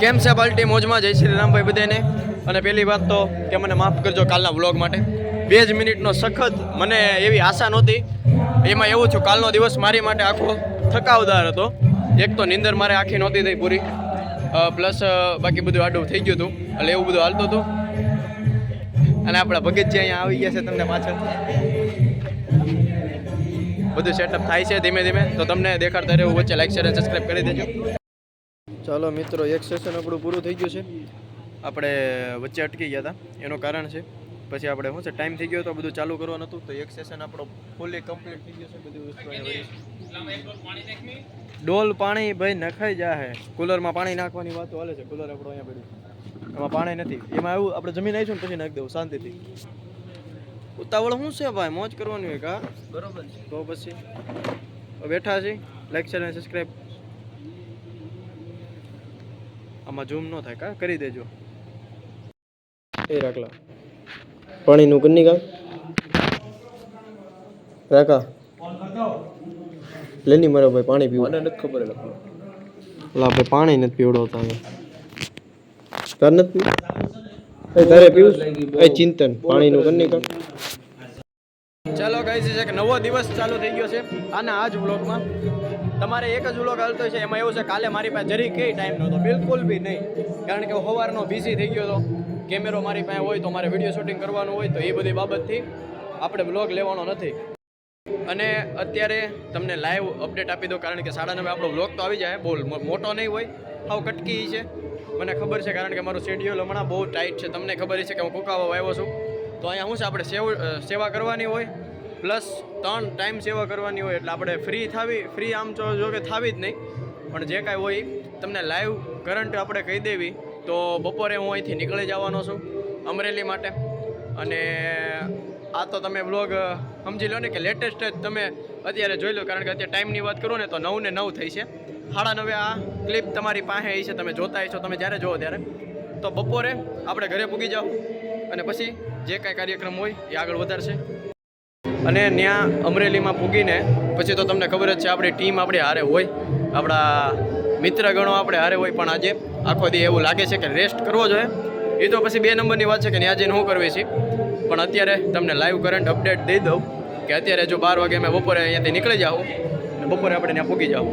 કેમ છે બાલ્ટી મોજમાં? જય શ્રી રામભાઈ બધાને. અને પહેલી વાત તો કે મને માફ કરજો કાલના વ્લોગ માટે. બે જ મિનિટનો સખત મને એવી આશા નહોતી. એમાં એવું છું, કાલનો દિવસ મારી માટે આખો થકાવદાર હતો. એક તો નિંદર મારે આખી નહોતી થઈ પૂરી. પ્લસ બાકી બધું આડું થઈ ગયું હતું. એટલે એવું બધું હાલતું હતું. અને આપણા ભગતજી અહીંયા આવી ગયા છે તમને પાછળ. બધું સેટઅપ થાય છે ધીમે ધીમે. તો તમને દેખાડતા રહેવું વચ્ચે લાઈક શેર સબસ્ક્રાઈબ કરી દેજો. ચાલો મિત્રો એક સેશન આપણું પૂરું થઈ ગયું છે. આપણે વચ્ચે અટકી ગયા હતા એનું કારણ છે. પછી આપણે શું છે ટાઈમ થઈ ગયો તો બધું ચાલુ કરવાનું હતું તો એક સેશન આપણો ફૂલી કમ્પ્લીટ થઈ ગયું છે બધી વસ્તુ. ડોલ પાણી ભાઈ નખાઈ જાય કુલરમાં પાણી નાખવાની વાતો હાલે છે કુલર આપણો અહીંયા પડ્યું એમાં પાણી નથી. એમાં એવું આપણે જમીન આવીશું ને પછી નાખી દઉં શાંતિથી. ઉતાવળ શું છે ભાઈ? મોજ કરવાની હોય કા? બરોબર તો પછી? બેઠા છે લાઈક શેર અને સબસ્ક્રાઈબ આમાં ઝૂમ ન થાય કા? કરી દેજો. એ રાખલા. પાણીનું કન્ની કા રાખા. લેની મારો ભાઈ પાણી પીવું. મને નથી ખબર એટલે આપણે પાણી નથી પીવડાવતા હવે તાર નથી પીવું? તારે પીવું? એ ચિંતન પાણીનું કન્ની કા ચાલો છે કે નવો દિવસ ચાલુ થઈ ગયો છે. આના આજ જ વ્લોગમાં તમારે એક જ વ્લોગ હાલતો છે, એમાં એવું છે, કાલે મારી પાસે જરી કઈ ટાઈમ નહોતો, બિલકુલ બી નહીં. કારણ કે સવારનો બિઝી થઈ ગયો હતો. કેમેરો મારી પાસે હોય તો મારે વીડિયો શૂટિંગ કરવાનું હોય તો એ બધી બાબતથી આપણે વ્લોગ લેવાનો નથી. અને અત્યારે તમને લાઈવ અપડેટ આપી દો કારણ કે સાડા નવે આપણો વ્લોગ તો આવી જાય, બોલ મોટો નહીં હોય, હાવ કટકી છે. મને ખબર છે, કારણ કે મારું શેડ્યુલ હમણાં બહુ ટાઈટ છે. તમને ખબર છે કે હું કુકાવા આવ્યો છું. તો અહીંયા શું છે, આપણે સેવ સેવા કરવાની હોય. પ્લસ ત્રણ ટાઈમ સેવા કરવાની હોય એટલે આપણે ફ્રી થાવી, ફ્રી આમ જો જો કે થાવી જ નહીં. પણ જે કાંઈ હોય તમને લાઈવ કરંટ આપણે કહી દેવી, તો બપોરે હું અહીંથી નીકળી જવાનો છું અમરેલી માટે. અને આ તો તમે બ્લોગ સમજી લો ને કે લેટેસ્ટ જ તમે અત્યારે જોઈ લો, કારણ કે અત્યારે ટાઈમની વાત કરો ને તો નવ ને નવ થઈ છે. સાડા નવે આ ક્લિપ તમારી પાસે એ છે, તમે જોતા છો તમે જ્યારે જુઓ ત્યારે. તો બપોરે આપણે ઘરે પૂગી જાઓ અને પછી જે કાંઈ કાર્યક્રમ હોય એ આગળ વધારશે. અને ત્યાં અમરેલીમાં પૂગીને, પછી તો તમને ખબર જ છે, આપણી ટીમ આપણી હારે હોય. આપણા મિત્રગણો આપણે હારે હોય, પણ આજે આખો દી એવું લાગે છે કે રેસ્ટ કરવો જોઈએ. એ તો પછી બે નંબરની વાત છે કે ત્યાં જઈને હું કરવી છે. પણ અત્યારે તમને લાઈવ કરંટ અપડેટ દઈ દઉં કે અત્યારે જો બાર વાગે અમે બપોરે અહીંયાથી નીકળી જાઉં અને બપોરે આપણે ત્યાં પૂગી જાઉં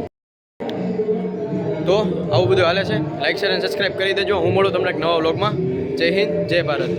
તો આવું બધું હાલે છે. લાઈક શેર અને સબસ્ક્રાઈબ કરી દેજો. હું મળું તમને એક નવા વ્લોગમાં જય હિન્દ, જય ભારત.